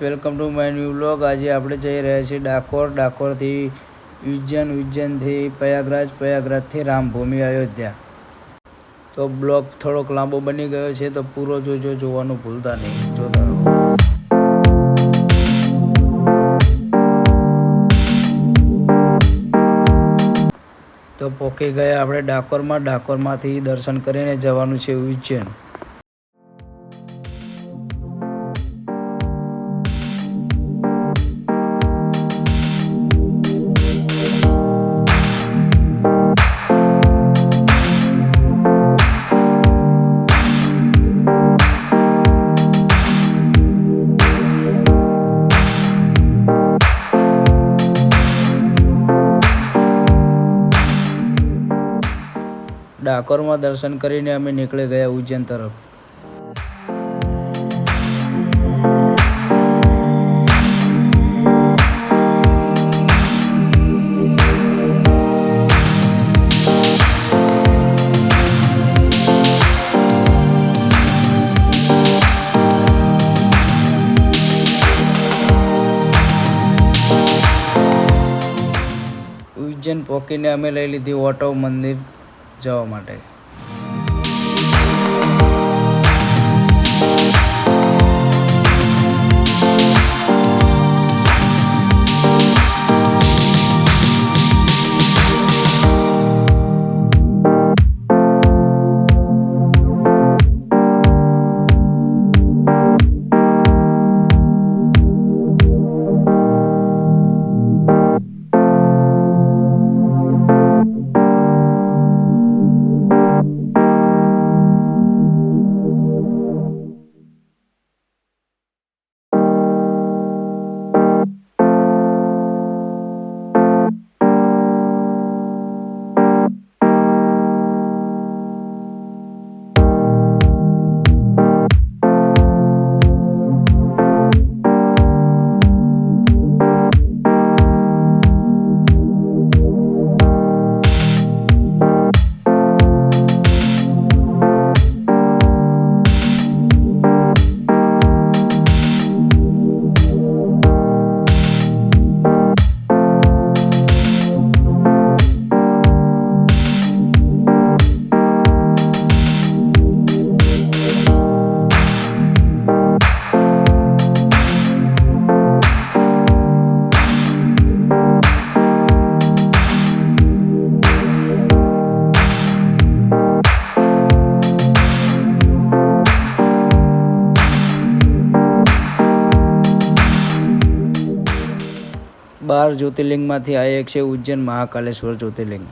Welcome to my new blog આજે આપણે જઈ રહ્યા છીએ ડાકોર. ડાકોરથી ઉજ્જૈન, ઉજ્જૈનથી પ્રયાગરાજ, પ્રયાગરાજથી રામભૂમિ, અયોધ્યા. તો બ્લોગ થોડોક લાંબો બની ગયો છે, તો પૂરો જોજો, જોવાનું ભૂલતા નહીં. જોતા રહો તો પોકી ગયા આપણે ડાકોરમાં. ડાકોરમાંથી દર્શન કરીને જવાનું છે ઉજ્જૈન. ડાકોરમાં દર્શન કરીને અમે નીકળી ગયા ઉજ્જૈન તરફ. ઉજ્જૈન પોકીને અમે લઈ લીધી ઓટો, મંદિર. જવા માટે. બાર જ્યોતિર્લિંગમાંથી આ એક છે ઉજ્જૈન મહાકાલેશ્વર જ્યોતિર્લિંગ.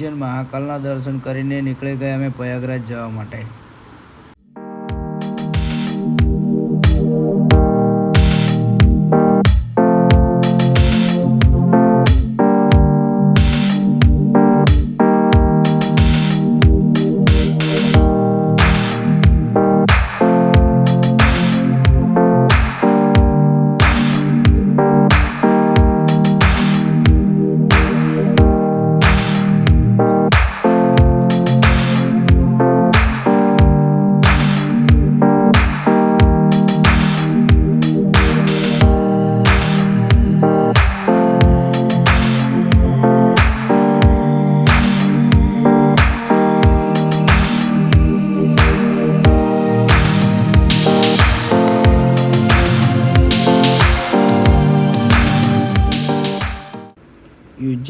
ઉજ્જૈનમાં કાલના દર્શન કરીને નીકળી ગયા અમે પ્રયાગરાજ જવા માટે.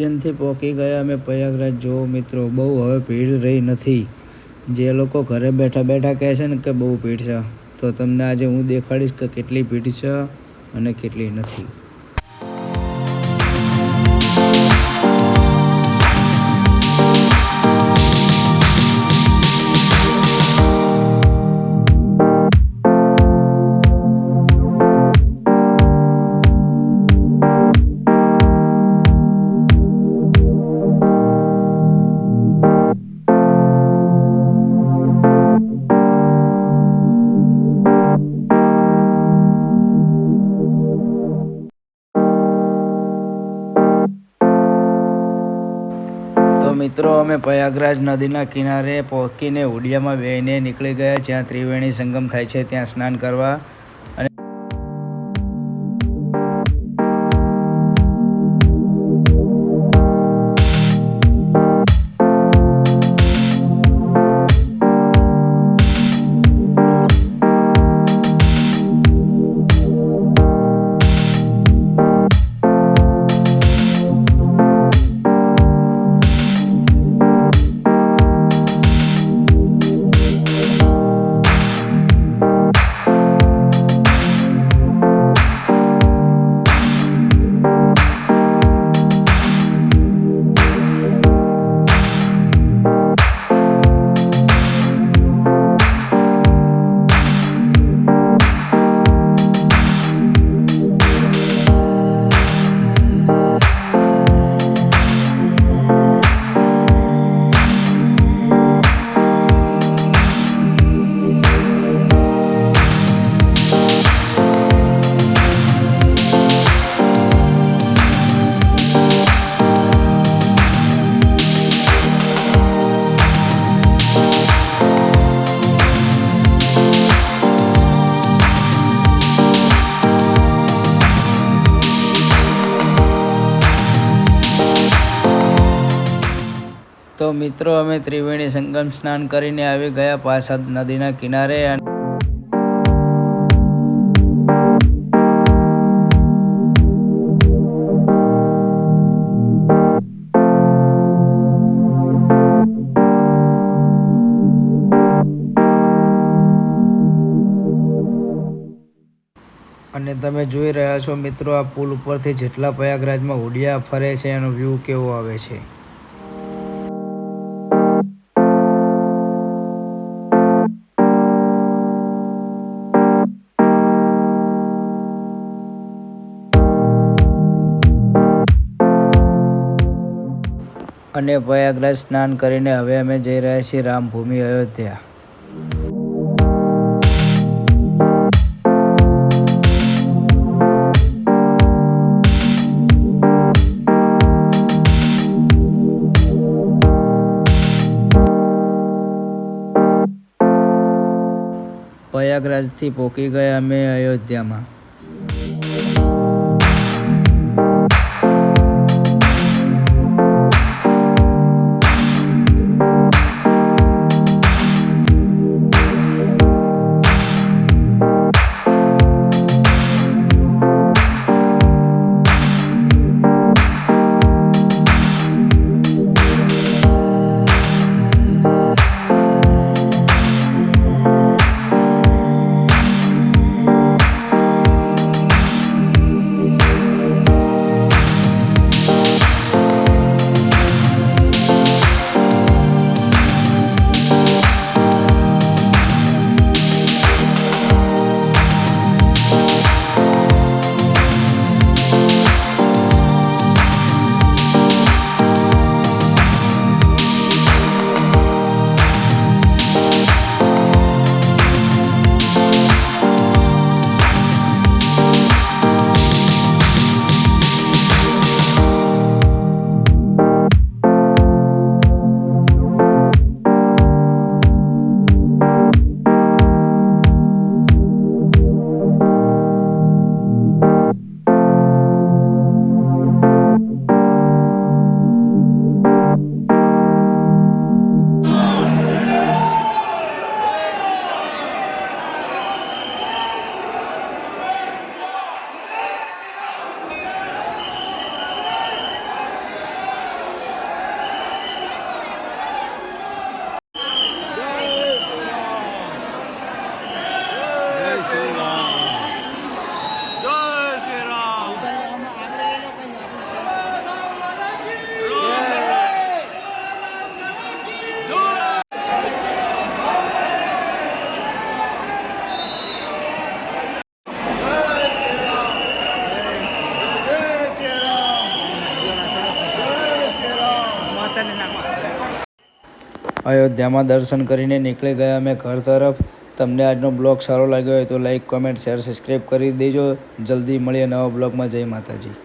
ઉજ્જૈનથી પહોંચી ગયા અમે પ્રયાગરાજ જો મિત્રો, બહુ હવે ભીડ રહી નથી. જે લોકો ઘરે બેઠા બેઠા કહે છે ને કે બહુ ભીડ છે. તો તમને આજે હું દેખાડીશ કે કેટલી ભીડ છે અને કેટલી નથી. મિત્રો, અમે પ્રયાગરાજ નદીના કિનારે પહોંચીને હુડિયામાં બેહીને નીકળી ગયા, જ્યાં ત્રિવેણી સંગમ થાય છે. ત્યાં સ્નાન કરવા મિત્રો, અમે ત્રિવેણી સંગમ સ્નાન કરીને આવી ગયા પાછા નદીના કિનારે અને અને તમે જોઈ રહ્યા છો મિત્રો, આ પુલ ઉપરથી જેટલા પ્રયાગરાજમાં ઉડિયા ફરે છે, એનો વ્યૂ કેવો આવે છે? અને પ્રયાગરાજ સ્નાન કરીને હવે અમે જઈ રહ્યા છીએ રામભૂમિ અયોધ્યા. પ્રયાગરાજથી પોકી ગયા અમે અયોધ્યામાં. અયોધ્યામાં દર્શન કરીને નીકળી ગયા અમે ઘર તરફ. તમને આજનો બ્લોગ સારો લાગ્યો હોય તો લાઈક કોમેન્ટ શેર સબસ્ક્રાઈબ કરી દેજો. જલ્દી મળીએ નવા બ્લોગમાં. જય માતાજી.